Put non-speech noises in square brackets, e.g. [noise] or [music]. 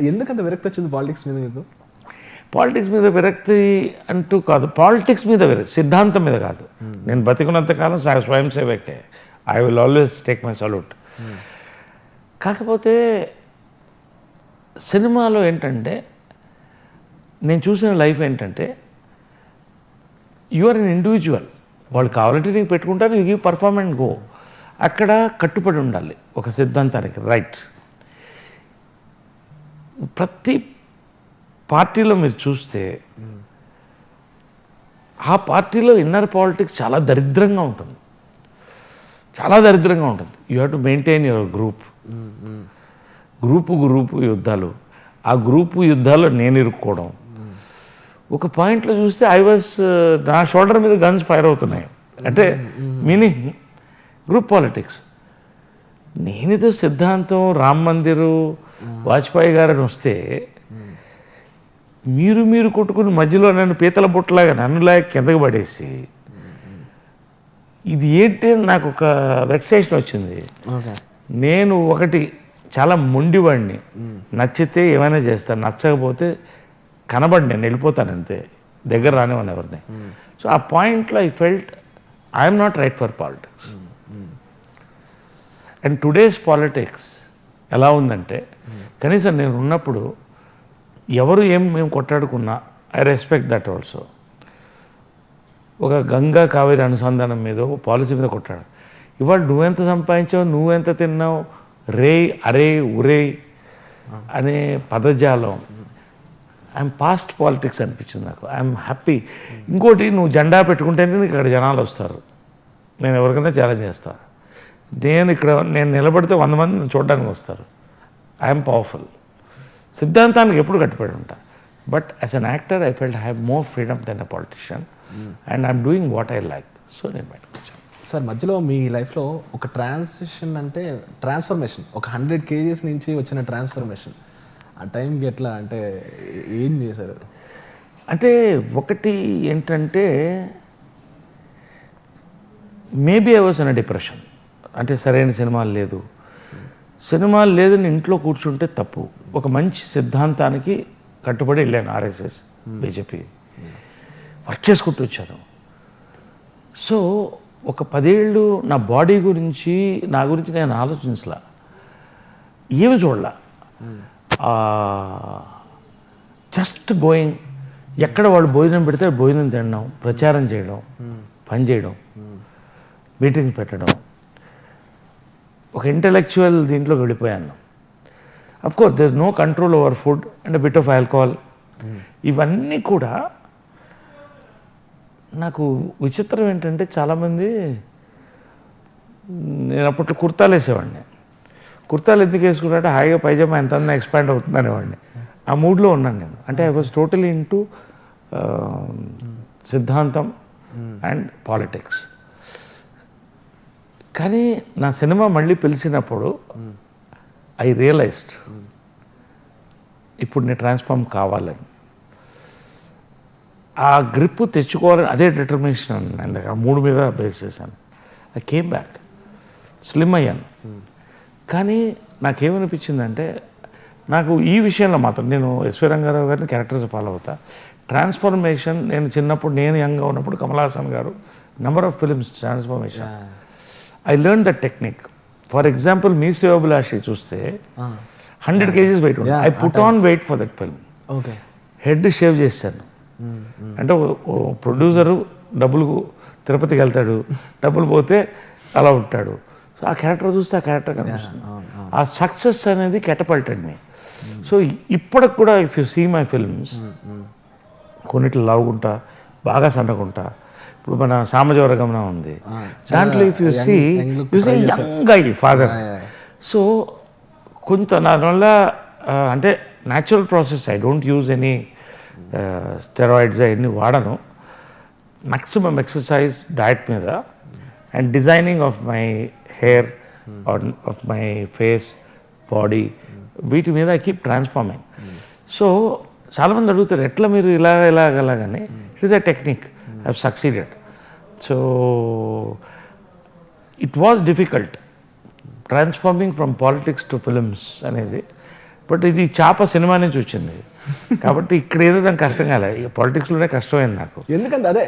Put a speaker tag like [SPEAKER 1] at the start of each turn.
[SPEAKER 1] ఎందుకంత విరక్తి వచ్చింది పాలిటిక్స్ మీద మీకు?
[SPEAKER 2] పాలిటిక్స్ మీద విరక్తి అంటూ కాదు. పాలిటిక్స్ మీద విరక్తి సిద్ధాంతం మీద కాదు. నేను బతికున్నంతకాలం సా- స్వయం సేవకే. I will always take my salute కాకపోతే సినిమాలో ఏంటంటే నేను చూసిన లైఫ్ ఏంటంటే యు ఆర్ అన్ ఇండివిజువల్ వాళ్ళు కావాలంటే నీకు పెట్టుకుంటారు యూ గివ్ పర్ఫార్మెన్స్ గో అక్కడ కట్టుబడి ఉండాలి. ఒక సిద్ధాంతానికి రైట్ ప్రతి పార్టీలో మీరు చూస్తే ఆ పార్టీలో ఇన్నర్ పాలిటిక్స్ చాలా దరిద్రంగా ఉంటుంది. చాలా దరిద్రంగా ఉంటుంది. You have to maintain your group group group యుద్ధాలు. ఆ గ్రూపు యుద్ధాల్లో నేను ఇరుక్కోవడం. ఒక పాయింట్లో చూస్తే ఐ వాజ్ uh, నా షోల్డర్ మీద గన్స్ ఫైర్ అవుతున్నాయి. అంటే మీనింగ్ గ్రూప్ పాలిటిక్స్ నేనేదో సిద్ధాంతం రామ్ మందిరు వాజ్పేయి గారని వస్తే మీరు మీరు కొట్టుకుని మధ్యలో నన్ను పీతల బుట్టలాగా నన్నులాగా కిందకి పడేసి ఇది ఏంటి అని నాకు ఒక వెక్సేషన్ వచ్చింది. నేను ఒకటి చాలా మొండివాడిని. నచ్చితే ఏమైనా చేస్తాను నచ్చకపోతే కనబడి నేను వెళ్ళిపోతాను అంతే. దగ్గర రానివ్వను ఎవరిని. సో ఆ పాయింట్లో I felt I'm not right for politics and today's politics ఎలా ఉందంటే కనీసం నేను ఉన్నప్పుడు ఎవరు ఏం మేము కొట్టాడుకున్నా ఐ రెస్పెక్ట్ దట్ ఆల్సో ఒక గంగా కావేరి అనుసంధానం మీద ఒక పాలసీ మీద కొట్టాడు ఇవాళ నువ్వెంత సంపాదించావు నువ్వెంత తిన్నావు రే అరే ఉరే అనే పదజాలం. ఐఎమ్ పాస్ట్ పాలిటిక్స్ అనిపించింది నాకు. ఐఎమ్ హ్యాపీ ఇంకోటి నువ్వు జెండా పెట్టుకుంటేనే నీకు ఇక్కడ జనాలు వస్తారు. నేను ఎవరికైనా ఛాలెంజ్ చేస్తాను నేను ఇక్కడ నేను నిలబడితే వంద మంది చూడడానికి వస్తారు. ఐఎమ్ పవర్ఫుల్ సిద్ధాంతానికి ఎప్పుడు కట్టుబడి ఉంటా. But as an actor I felt have more freedom then a politician and I'm doing what I like so నేను బయటకు వచ్చాను
[SPEAKER 1] సార్ మధ్యలో మీ లైఫ్లో ఒక ట్రాన్సిషన్ అంటే ట్రాన్స్ఫర్మేషన్ ఒక హండ్రెడ్ కేజీస్ నుంచి వచ్చిన ట్రాన్స్ఫర్మేషన్ ఆ టైంకి ఎట్లా అంటే ఏం చేశారు?
[SPEAKER 2] అంటే ఒకటి ఏంటంటే maybe I was in depression అంటే సరైన సినిమాలు లేదు. సినిమాలు లేదని ఇంట్లో కూర్చుంటే తప్పు. ఒక మంచి సిద్ధాంతానికి కట్టుబడి వెళ్ళాను ఆర్ఎస్ఎస్ బీజేపీ. వర్క్ చేసుకుంటూ వచ్చాను. సో ఒక పదేళ్ళు నా బాడీ గురించి నా గురించి నేను ఆలోచించలా. ఏమి చూడలా. జస్ట్ గోయింగ్ ఎక్కడ వాళ్ళు భోజనం పెడితే భోజనం తినడం ప్రచారం చేయడం పని చేయడం మీటింగ్ పెట్టడం. ఒక ఇంటలెక్చువల్ దీంట్లో వెళ్ళిపోయాను. Of course there no control over food and bit of alcohol ఇవన్నీ కూడా నాకు విచిత్రం ఏంటంటే చాలామంది నేను అప్పట్లో కుర్తాలు వేసేవాడిని. కుర్తాలు ఎందుకు వేసుకున్నట్టే హాయిగా పైజామా ఎంత ఎక్స్పాండ్ అవుతుంది అనేవాడిని ఆ మూడ్లో ఉన్నాను నేను. అంటే ఐ వాజ్ టోటలీ ఇంటూ సిద్ధాంతం అండ్ పాలిటిక్స్ కానీ నా సినిమా మళ్ళీ పిలిచినప్పుడు ఐ రియలైజ్డ్. ఇప్పుడు నేను ట్రాన్స్ఫార్మ్ కావాలని. ఆ గ్రిప్ తెచ్చుకోవాలని అదే డిటర్మినేషన్ ఇందాక ఆ మూడు మీద బేస్ చేశాను. ఐ కేమ్ బ్యాక్ స్లిమ్ అయ్యాను. కానీ నాకేమనిపించిందంటే నాకు ఈ విషయంలో మాత్రం నేను ఎస్వి రంగారావు గారిని క్యారెక్టర్స్ ఫాలో అవుతా. ట్రాన్స్ఫర్మేషన్ నేను చిన్నప్పుడు నేను యంగ్గా ఉన్నప్పుడు Kamal Haasan garu number of films transformation I learn the technique for example మీ సేవభిలాషి చూస్తే హండ్రెడ్ కేజీస్ వెయిట్ ఉంటుంది I put on weight for that film
[SPEAKER 1] okay
[SPEAKER 2] head shave చేశాను. అంటే ప్రొడ్యూసరు డబ్బులు తిరుపతికి వెళ్తాడు. డబ్బులు పోతే అలా ఉంటాడు. సో ఆ క్యారెక్టర్ చూస్తే ఆ క్యారెక్టర్ కనిపిస్తుంది. ఆ సక్సెస్ అనేది కెటపల్టెడ్ మీ సో ఇప్పటికి కూడా if you see my films కొన్నిట్లో లావుకుంటా బాగా సన్నగుంటా ఇప్పుడు మన సామజవర గమనం ఉంది దాంట్లో if you see you see young అయ్యి ఫాదర్ సో కొంత దానివల్ల అంటే natural process I don't use any steroids అవన్నీ వాడను. మ్యాక్సిమం ఎక్సర్సైజ్ డయట్ మీద and designing of my hair of my face body వీటి మీద ఐ కీప్ ట్రాన్స్ఫార్మింగ్ సో చాలామంది అడుగుతారు ఎట్లా మీరు ఇలా ఇలాగ అలాగని it is a technique have succeeded. So it was difficult transforming from politics to films అనేది. బట్ ఇది చాప సినిమా నుంచి వచ్చింది. [laughs] కాబట్టి ఇక్కడ ఏదో దానికి కష్టం కాలే పాలిటిక్స్లోనే కష్టమైంది నాకు.
[SPEAKER 1] ఎందుకంటే అదే